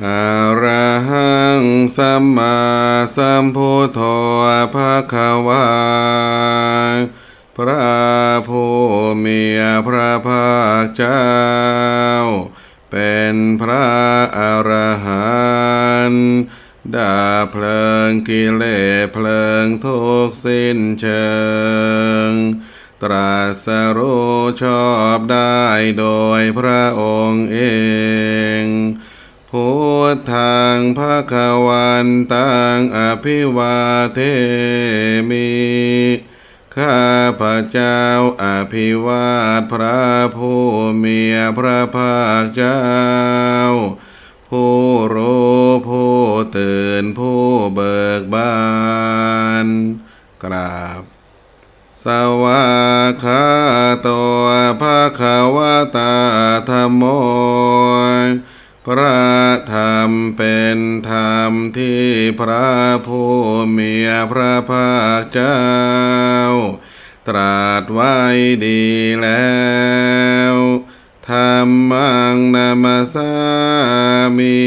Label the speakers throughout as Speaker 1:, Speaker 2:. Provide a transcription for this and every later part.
Speaker 1: อระหังสัมมาสัมพุทโธภะคะวาพระ ทธังภะควันตังอภิวาเทมิข้าพระเจ้าอภิวาทพระผู้มีพระภาคเจ้า ผู้รู้ผู้ตื่นผู้เบิกบาน กราบ สวากาโตภะคะวตาธรรมโม พระผู้มีพระภาคเจ้า ตรัสไว้ดีแล้วธรรมังนามาสามิ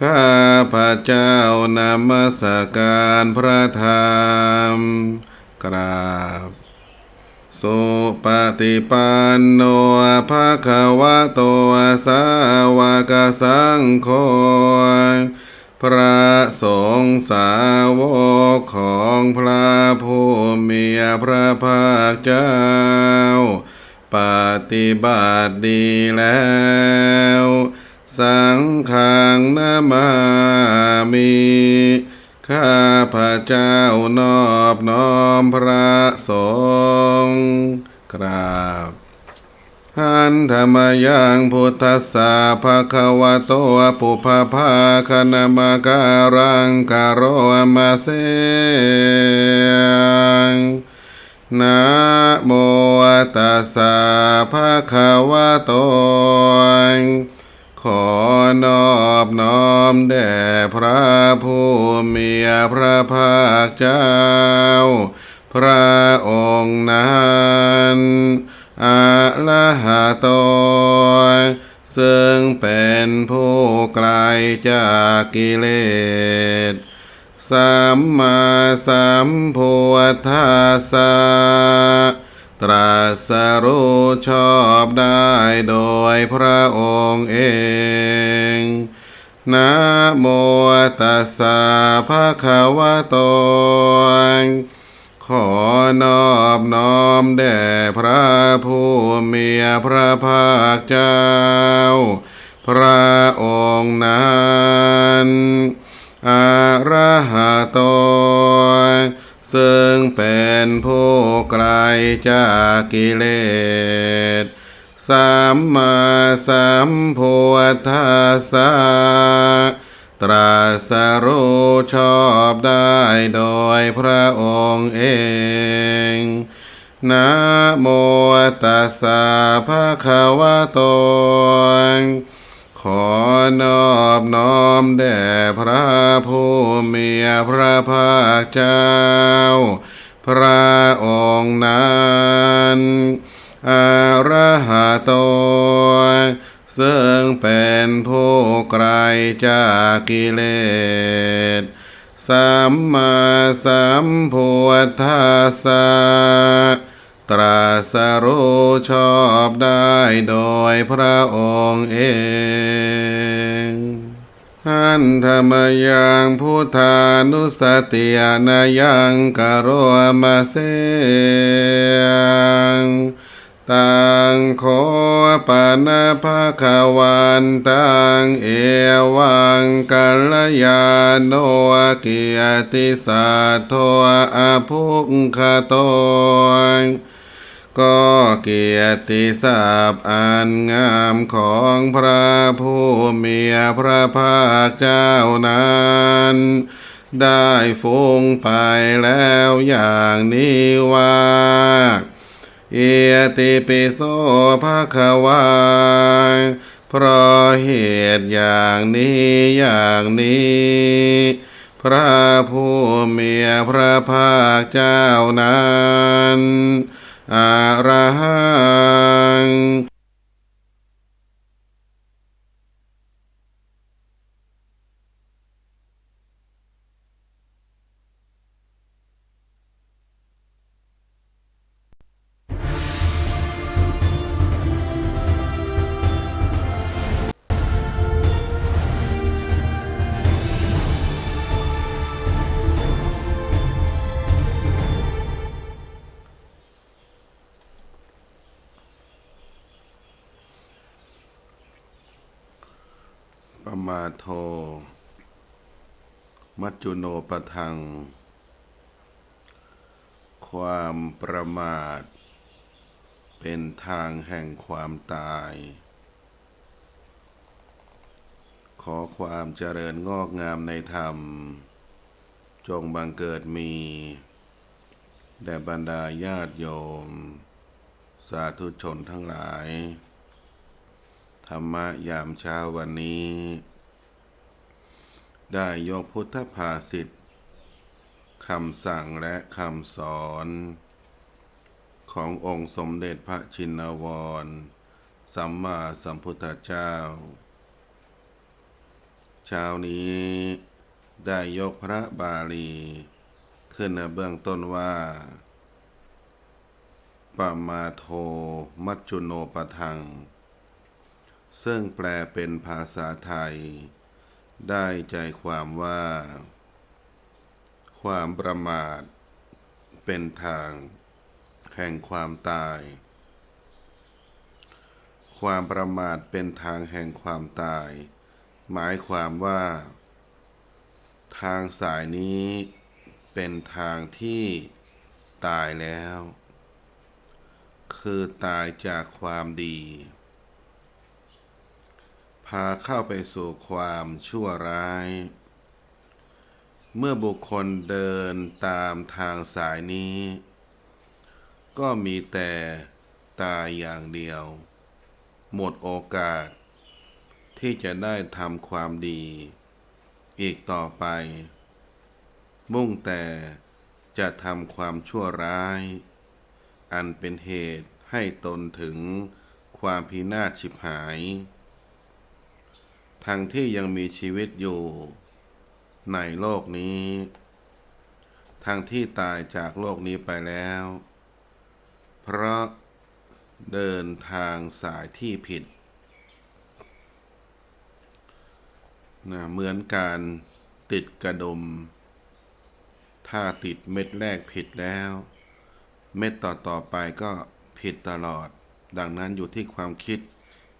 Speaker 1: ข้าพระเจ้านามัสการพระธรรม กราบสุปฏิปันโนภะคะวะโตสาวกสังโฆ พระสงฆ์สาวกของพระผู้มีพระภาคเจ้า ปฏิบัติดีแล้ว สังฆังนามามิข้าพระเจ้านอบน้อมพระสงฆ์กราบ หันธรรมยังพุทธสสาภะคะวะโตปุพพาคณมการังกโรมาเสงนะโมตัสสะภะคะวะโต ขอนอบน้อมแด่พระผู้มีพระภาคเจ้า พระองค์นั้น จากกิเลสสัมมาสัมพุทธัสสะตรัสรู้ชอบได้โดยพระองค์เองนะโมตัสสะภะคะวะโต ขอนอบน้อมแด่พระผู้มีพระภาคเจ้า พระองค์นั้นอระหะตซึ่งเป็นผู้ไกลจากกิเลสสัมมาสัมพุทธัสสะตรัสรู้ชอบได้โดยพระองค์เองนะโมตัสสะภะคะวะโต ขอนอบน้อมแด่พระผู้มีพระภาคเจ้า พระองค์นั้นอระหะโตซึ่งเป็นผู้ไกลจากกิเลส สัมมาสัมพุทธัสสะ ตรัสรู้ชอบได้โดยพระองค์เองหันธรรมยังพุทธานุสติยานายังกโรมาเสงตังโคปนะภะควันตังเอวังกัลยาโนกิยติสัทโทอภุคคโต ก็เกียรติศัพท์อันงามของพระผู้มีพระภาคเจ้านั้น ได้ฟุ้งไปแล้วอย่างนี้ว่าเอติปิโสภะคะวาเพราะเหตุอย่างนี้อย่างนี้ พระผู้มีพระภาคเจ้านั้น อะระหัง มาโท มัจจุโนปะทัง ความประมาท เป็นทางแห่งความตาย ขอความเจริญงอกงามในธรรม จงบังเกิดมี แด่บรรดาญาติโยม สาธุชนทั้งหลายธรรมะยามเช้าวันนี้ ได้ยกพุทธภาษิตคำสั่งและคำสอน ขององค์สมเด็จพระชินวร สัมมาสัมพุทธเจ้า เช้านี้ได้ยกพระบาลี ขึ้นในเบื้องต้นว่าปมาโทมัจจุโนปทัง ซึ่งแปลเป็นภาษาไทย ได้ใจความว่า ความประมาท เป็นทาง แห่งความตาย ความประมาทเป็นทางแห่งความตาย หมายความว่า ทางสายนี้เป็นทางที่ตายแล้ว คือตายจากความดี พาเข้าไปสู่ความชั่วร้าย เมื่อบุคคลเดินตามทางสายนี้ ก็มีแต่ตายอย่างเดียว หมดโอกาส ที่จะได้ทำความดี อีกต่อไป มุ่งแต่จะทำความชั่วร้าย อันเป็นเหตุให้ตนถึงความพินาศฉิบหาย ทั้งที่ยังมีชีวิตอยู่ในโลกนี้ ทั้งที่ตายจากโลกนี้ไปแล้ว เพราะเดินทางสายที่ผิดนะเหมือนการติดกระดม ถ้าติดเม็ดแรกผิดแล้ว เม็ดต่อต่อๆไปก็ผิดตลอด ดังนั้นอยู่ที่ความคิด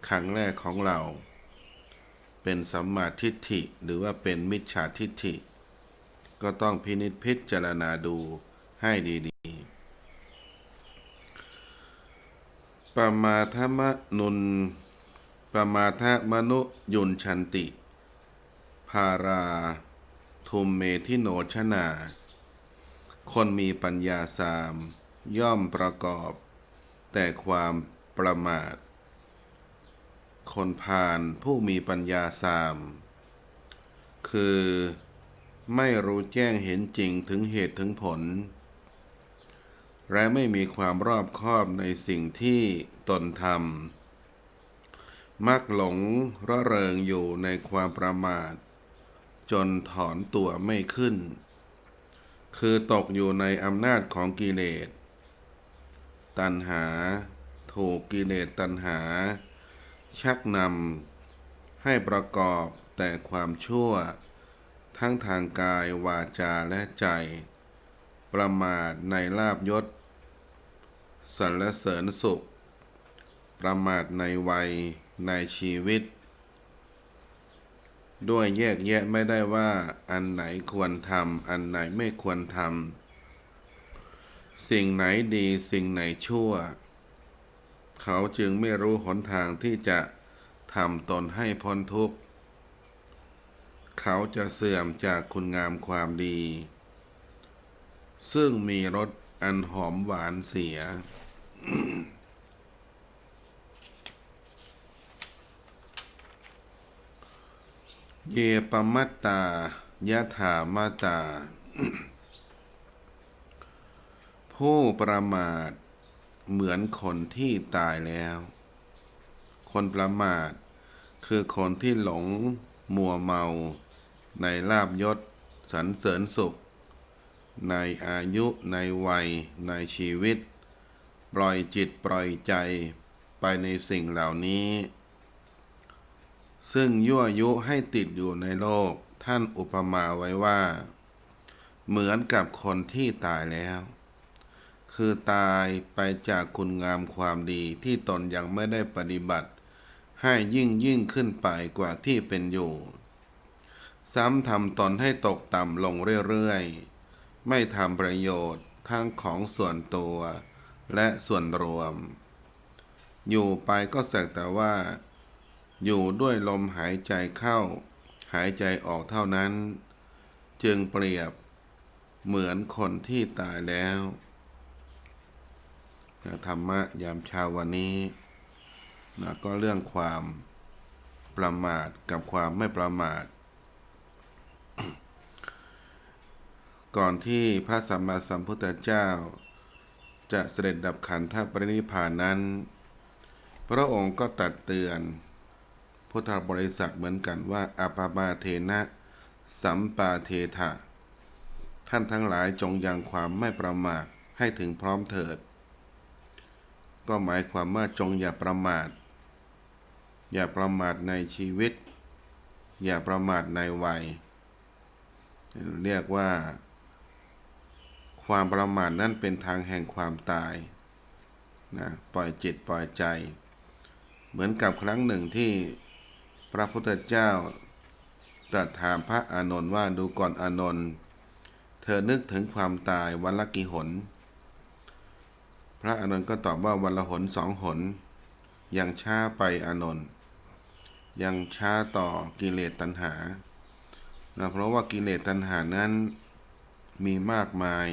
Speaker 1: ครั้งแรกของเรา เป็นสัมมาทิฏฐิหรือว่าเป็นมิจฉาทิฏฐิ ก็ต้องพินิจพิจารณาดูให้ดีๆปมาทมะนุนปมาทมนุยุนชันติ ภาราทุมเมทิโนชนา คนมีปัญญาสาม ย่อมประกอบ แต่ความประมาท คนพาลผู้มีปัญญาสาม คือไม่รู้แจ้งเห็นจริงถึงเหตุถึงผล และไม่มีความรอบคอบในสิ่งที่ตนทำมักหลงระเริงอยู่ในความประมาท จนถอนตัวไม่ขึ้น คือตกอยู่ในอำนาจของกิเลส ตัณหา ถูกกิเลสตัณหา ชักนำให้ประกอบแต่ความชั่ว ทั้งทางกายวาจาและใจ ประมาทในลาบยศสรรเสริญสุข ประมาทในวัยในชีวิต ด้วยแยกแยะไม่ได้ว่าอันไหนควรทำอันไหนไม่ควรทำสิ่งไหนดีสิ่งไหนชั่ว เขาจึงไม่รู้หนทางที่จะทำตนให้พ้นทุกข์ เขาจะเสื่อมจากคุณงามความดี ซึ่งมีรสอันหอมหวานเสีย เยปมัตตายะถามาตา ผู้ประมาท เหมือนคนที่ตายแล้ว คนประมาท คือคนที่หลงมัวเมา ในลาบยศสรรเสริญสุข ในอายุในวัย ในชีวิต ปล่อยจิตปล่อยใจไปในสิ่งเหล่านี้ ซึ่งยั่วยุให้ติดอยู่ในโลกท่านอุปมาไว้ว่า เหมือนกับคนที่ตายแล้ว คือตายไปจากคุณงามความดีที่ตนยังไม่ได้ปฏิบัติ ให้ยิ่งยิ่งขึ้นไปกว่าที่เป็นอยู่ ซ้ำทำตนให้ตกต่ำลงเรื่อยๆ ไม่ทำประโยชน์ทั้งของส่วนตัวและส่วนรวม อยู่ไปก็สักแต่ว่า อยู่ด้วยลมหายใจเข้า หายใจออกเท่านั้น จึงเปรียบเหมือนคนที่ตายแล้ว นะธรรมะยามเช้าวันนี้นะก็เรื่องความประมาทกับความไม่ประมาท ก่อนที่พระสัมมาสัมพุทธเจ้า จะเสด็จดับขันธปรินิพพานนั้น พระองค์ก็ตัดเตือนพุทธบริษัทเหมือนกันว่าอปามาเทนะสัมปาเทถะท่านทั้งหลายจงยังความไม่ประมาทให้ถึงพร้อมเถิด ก็หมายความว่าจงอย่าประมาท อย่าประมาทในชีวิต อย่าประมาทในวัย เรียกว่า ความประมาทนั้นเป็นทางแห่งความตายนะปล่อยจิตปล่อยใจ เหมือนกับครั้งหนึ่งที่พระพุทธเจ้าตรัสถามพระอานนท์ว่าดูก่อนอานนท์เธอนึกถึงความตายวันละกี่หน ระอานนท์ก็ตอบว่าวันละหนสองหน ยังช้าไปอานนท์ยังช้าต่อกิเลสตัณหานะเพราะว่ากิเลสตัณหานั้นมีมากมาย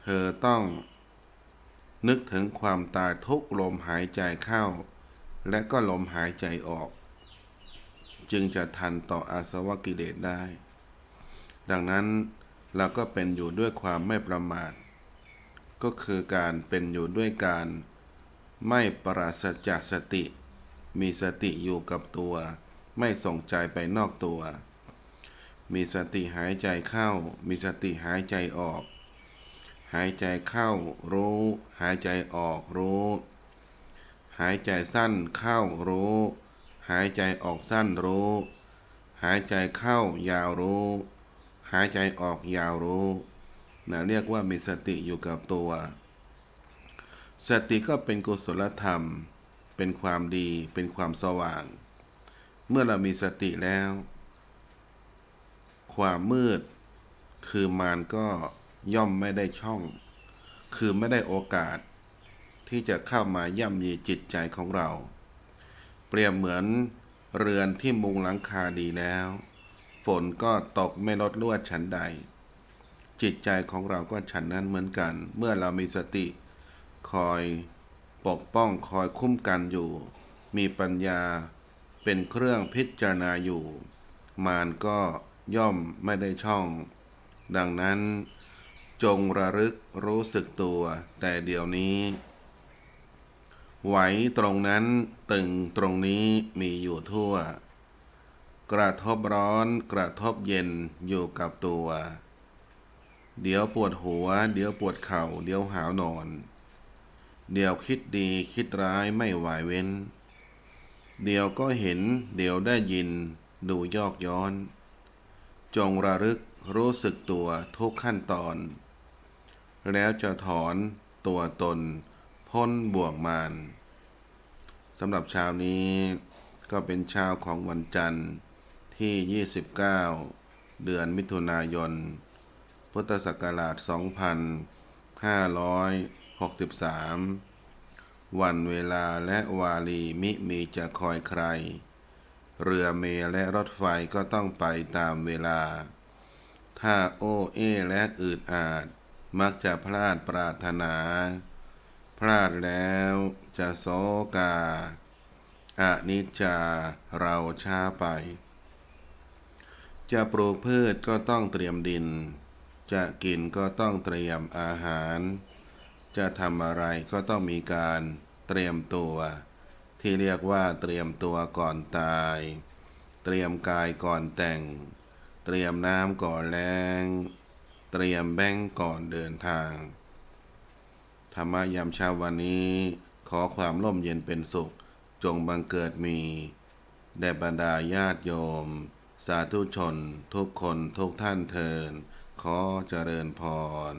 Speaker 1: เธอต้องนึกถึงความตายทุกลมหายใจเข้า และก็ลมหายใจออก จึงจะทันต่ออาสวะกิเลสได้ ดังนั้นเราก็เป็นอยู่ด้วยความไม่ประมาท ก็คือการเป็นอยู่ด้วยการไม่ปราศจากสติ มีสติอยู่กับตัว ไม่ส่งใจไปนอกตัว มีสติหายใจเข้า มีสติหายใจออก หายใจเข้ารู้ หายใจออกรู้ หายใจสั้นเข้ารู้ หายใจออกสั้นรู้ หายใจเข้ายาวรู้ หายใจออกยาวรู้ นะเรียกว่ามีสติอยู่กับตัว สติก็เป็นกุศลธรรม เป็นความดี เป็นความสว่าง เมื่อเรามีสติแล้ว ความมืด คือมารก็ย่อมไม่ได้ช่อง คือไม่ได้โอกาส ที่จะเข้ามาย่ำยีจิตใจของเรา เปรียบเหมือนเรือนที่มุงหลังคาดีแล้ว ฝนก็ตกไม่ลดลวดฉันใด จิตใจของเราก็ฉันนั้นเหมือนกัน เมื่อเรามีสติ คอยปกป้องคอยคุ้มกันอยู่ มีปัญญาเป็นเครื่องพิจารณาอยู่ มารก็ย่อมไม่ได้ช่อง ดังนั้น จงระลึกรู้สึกตัว แต่เดี๋ยวนี้ ไหวตรงนั้นตึงตรงนี้มีอยู่ทั่ว กระทบร้อนกระทบเย็นอยู่กับตัว เดี๋ยวปวดหัว เดี๋ยวปวดเข่า เดี๋ยวหาวนอน เดี๋ยวคิดดีคิดร้ายไม่ไหวเว้น เดี๋ยวก็เห็น เดี๋ยวได้ยิน ดูยอกย้อน จงระลึกรู้สึกตัวทุกขั้นตอน แล้วจะถอนตัวตน พ้นบ่วงมารสำหรับเช้านี้ก็เป็นเช้าของวันจันทร์ที่ 29 เดือนมิถุนายน พุทธศักราช 2563 วันเวลาและวาลีมิมีจะคอยใคร เรือเมลและรถไฟก็ต้องไปตามเวลา ถ้าโอเอและอืดอาด มักจะพลาดปรารถนา พลาดแล้วจะโศกาอานิจจาเราช้าไป จะปลูกพืชก็ต้องเตรียมดิน จะกินก็ต้องเตรียมอาหาร จะทำอะไรก็ต้องมีการเตรียมตัว ที่เรียกว่าเตรียมตัวก่อนตาย เตรียมกายก่อนแต่ง เตรียมน้ำก่อนแล้งเตรียมแบงก์ก่อนเดินทาง ธรรมยามเช้าวันนี้ ขอความร่มเย็นเป็นสุข จงบังเกิดมีแด่บรรดาญาติโยม สาธุชน ทุกคนทุกท่านเทิน ขอเจริญพร